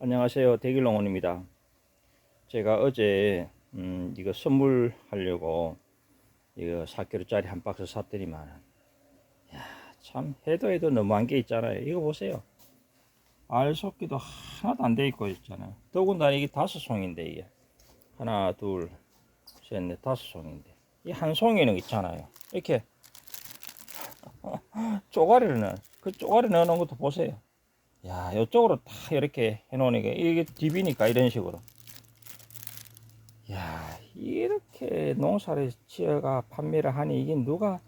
안녕하세요. 대길농원입니다. 제가 어제 음, 이거 선물하려고 이거 4kg짜리 한 박스 샀더니만 야, 참 해도 해도 너무한 게 있잖아요. 이거 보세요. 알 속기도 하나도 안 돼 있고 있잖아요. 더군다나 이게 다섯 송인데 이게 하나 둘셋넷 다섯 송인데 이 한 송이는 있잖아요. 이렇게 쪼가리를 넣어 그 쪼가리 넣어놓은 것도 보세요. 야, 이쪽으로 다 이렇게 해놓으니까 이게 딥이니까 이런 식으로. 야, 이렇게 농사를 지어가 판매를 하니 이게 누가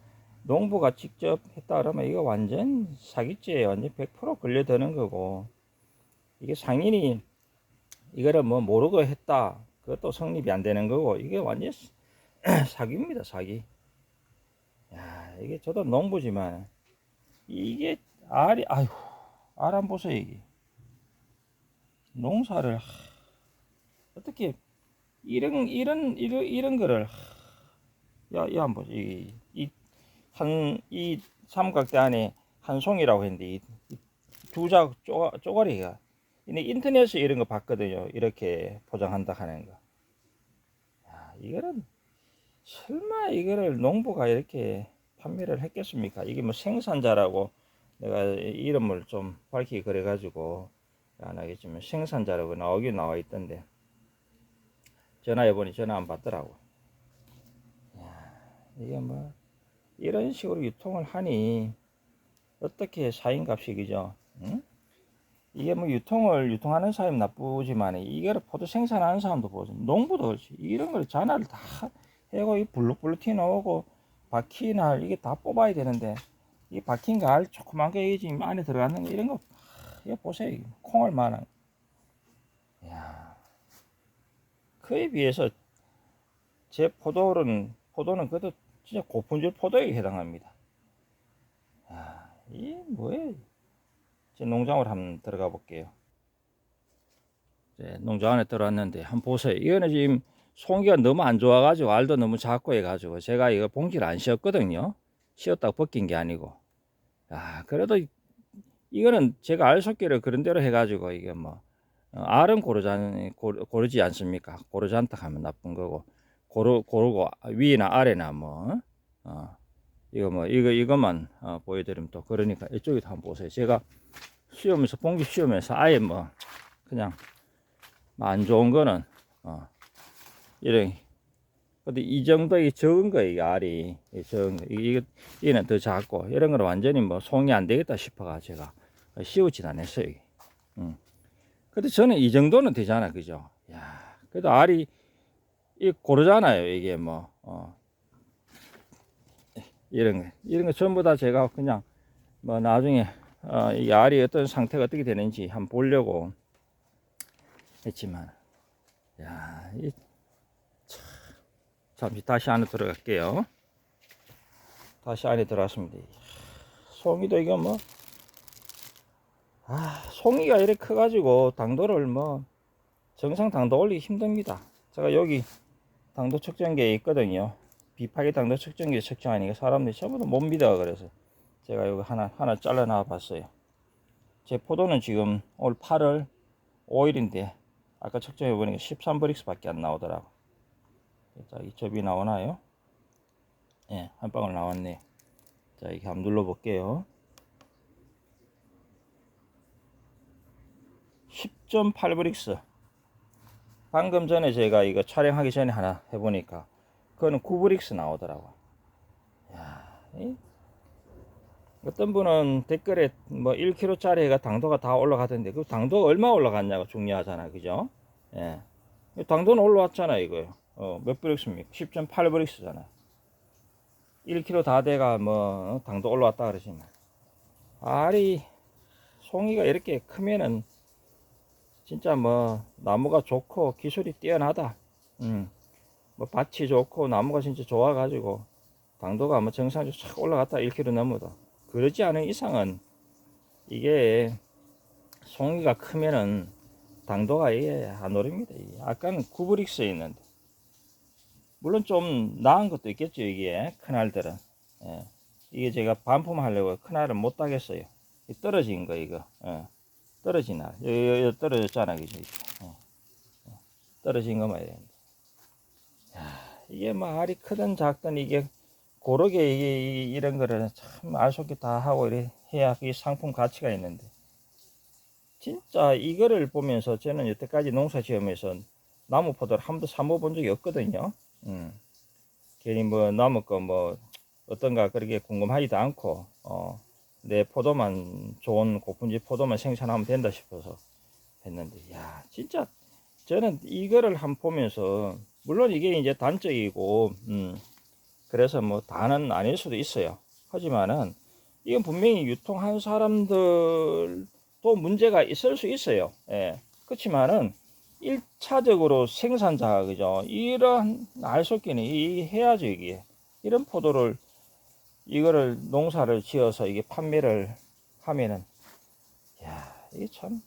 농부가 직접 했다 그러면 이거 완전 사기죄예요. 완전 100% 걸려드는 거고. 이게 상인이 이거를 뭐 모르고 했다. 그것도 성립이 안 되는 거고. 이게 완전 사기입니다, 사기. 야, 이게 저도 농부지만 이게 알이, 아휴. 보세요 이게 농사를 하, 어떻게 이런 이런 이런 이런 거를 야야 한번 이한이 삼각대 안에 한 송이라고 했는데 두자 쪼가리가 근데 인터넷에 이런 거 봤거든요. 이렇게 포장한다 하는 거. 야, 이거는 설마 이거를 농부가 이렇게 판매를 했겠습니까? 이게 뭐 생산자라고 내가 이름을 좀 밝히게 그래가지고 안 하겠지만 생산자라고 나오긴 나와 있던데 전화해보니 전화 안 받더라고. 야, 이게 뭐 이런 식으로 유통을 하니 어떻게 사인값이 그죠? 응? 이게 뭐 유통을 유통하는 사람이 나쁘지만 이거를 포도 생산하는 사람도 보죠. 농부도 그렇지. 이런 걸 전화를 다 해고 이 블룩블룩 티 나오고 바퀴나 이게 다 뽑아야 되는데 이 박힌 거알 조그만 게 지금 안에 들어가는 거 이런 거 이거 보세요. 콩을 만한. 야. 그에 비해서 제 포도는 포도는 그래도 진짜 고품질 포도에 해당합니다. 야이 뭐예요? 제 농장으로 한번 들어가 볼게요. 이제 농장 안에 들어왔는데 한번 보세요. 이거는 지금 송이가 너무 안 좋아가지고 알도 너무 작고 해가지고 제가 이거 봉지를 안 씌웠거든요. 씌웠다고 벗긴 게 아니고 아, 그래도 이- 이거는 제가 알속기를 그런 대로 해가지고 이게 뭐 어, 알은 고르지 않, 고르, 고르 지 않습니까? 고르지 않다 하면 나쁜 거고 고르 고르고 위나 아래나 뭐 어, 이거 뭐 이거 이것만 어, 보여드리면 또 그러니까 이쪽에도 한번 보세요. 제가 씌우면서 봉지 씌우면서 아예 뭐 그냥 뭐안 좋은 거는 어, 이런 근데 이 정도의 적은 거예요, 이 알이. 이 적은 거. 이게, 얘는 더 작고, 이런 거는 완전히 뭐 송이 안 되겠다 싶어가 제가 씌우진 않았어요. 이게. 음. 근데 저는 이 정도는 되잖아, 그죠? 야, 그래도 알이, 이 고르잖아요, 이게 뭐, 어. 이런 거. 이런 거 전부 다 제가 그냥 뭐 나중에, 어, 이 알이 어떤 상태가 어떻게 되는지 한번 보려고 했지만, 야, 이 잠시 다시 안에 들어갈게요. 다시 안에 들어왔습니다. 송이도 이거 뭐, 아, 송이가 이렇게 커가지고 당도를 뭐, 정상 당도 올리기 힘듭니다. 제가 여기 당도 측정기에 있거든요. 비파기 당도 측정기에 측정하니까 사람들이 전부 다 못 믿어. 그래서 제가 여기 하나, 하나 잘라놔 봤어요. 제 포도는 지금 올 8월 5일인데, 아까 측정해 보니까 13브릭스 밖에 안 나오더라고. 자, 이 접이 나오나요? 예, 한 방울 나왔네. 자, 이렇게 한번 눌러 볼게요. 10.8 브릭스. 방금 전에 제가 이거 촬영하기 전에 하나 해보니까, 그거는 9 브릭스 나오더라고. 야, 이? 어떤 분은 댓글에 뭐 1kg짜리가 당도가 다 올라가던데, 그 당도가 얼마 올라갔냐가 중요하잖아. 그죠? 예. 당도는 올라왔잖아, 이거요. 어, 몇 브릭스입니까? 10.8 브릭스잖아. 1kg 다 돼가 뭐 어, 당도 올라왔다 그러지만 알이 송이가 이렇게 크면은 진짜 뭐 나무가 좋고 기술이 뛰어나다. 음. 뭐 밭이 좋고 나무가 진짜 좋아 가지고 당도가 뭐 정상적으로 쫙 올라갔다 1kg 넘어도 그러지 않은 이상은 이게 송이가 크면은 당도가 이게 안 오릅니다. 아까는 9브릭스에 있는데 물론 좀 나은 것도 있겠죠 이게 큰 알들은 예. 이게 제가 반품하려고 큰 알을 못 따겠어요 이 떨어진 거 이거 예. 떨어지나 여기, 여기 떨어졌잖아 어. 어. 떨어진 거 말이야 야, 이게 뭐 알이 크든 작든 이게 고르게 이게 이- 이런 거를 참 알속기 다 하고 이래 해야 이 상품 가치가 있는데 진짜 이거를 보면서 저는 여태까지 농사 지으면서 나무 포도를 한 번도 사 먹어본 적이 없거든요. 음. 괜히 뭐 나무 거뭐 어떤가 그렇게 궁금하지도 않고 어, 내 포도만 좋은 고품질 포도만 생산하면 된다 싶어서 했는데 야 진짜 저는 이거를 한 보면서 물론 이게 이제 단적이고 음, 그래서 뭐 다는 아닐 수도 있어요. 하지만은 이건 분명히 유통한 사람들도 문제가 있을 수 있어요. 예. 그렇지만은 1차적으로 생산자가 그죠. 이런 알속기는 이 해야죠 이게. 이런 포도를 이거를 농사를 지어서 이게 판매를 하면은 야, 이게 참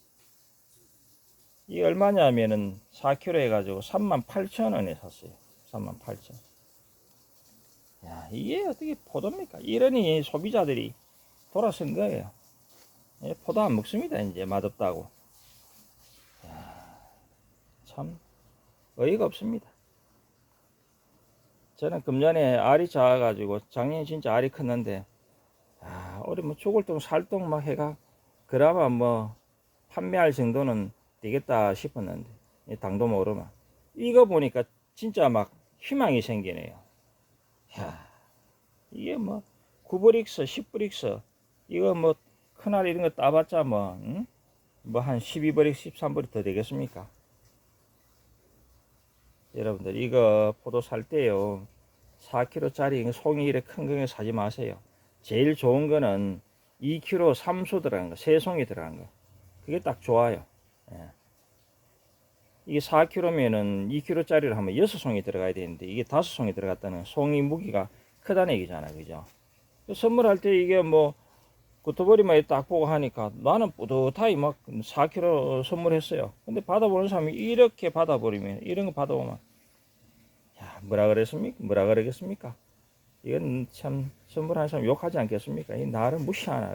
이게 얼마냐면은 4kg 해가지고 38,000원에 샀어요. 38,000원. 야, 이게 어떻게 포도입니까? 이러니 소비자들이 돌아선 거예요. 예, 포도 안 먹습니다, 이제 맛없다고. 야, 참 어이가 없습니다. 저는 금년에 알이 작아가지고 작년에 진짜 알이 컸는데, 아, 올해 뭐 죽을 똥 살 똥 막 해가 그나마 뭐 판매할 정도는 되겠다 싶었는데, 이 당도 모르면 이거 보니까 진짜 막 희망이 생기네요. 야, 이게 뭐 9브릭스, 10브릭스 이거 뭐 큰알 이런 거 따봤자 뭐, 응? 뭐한 12브릭, 13브릭 더 되겠습니까? 여러분들 이거 포도 살 때요 4kg짜리 송이 이렇게 큰 거에 사지 마세요. 제일 좋은 거는 2kg 3수 들어간 거, 세 송이 들어간 거. 그게 딱 좋아요. 예. 이게 4kg면은 2kg짜리를 하면 6송이 들어가야 되는데 이게 5송이 들어갔다는 송이 무게가 크다는 얘기잖아. 그죠? 선물할 때 이게 뭐 구토버리만 딱 보고 하니까 나는 뿌듯하게 막 4kg 선물했어요. 근데 받아보는 사람이 이렇게 받아버리면 이런 거 받아보면 야 뭐라 그랬습니까? 뭐라 그러겠습니까? 이건 참 선물하는 사람 욕하지 않겠습니까? 이 나를 무시하나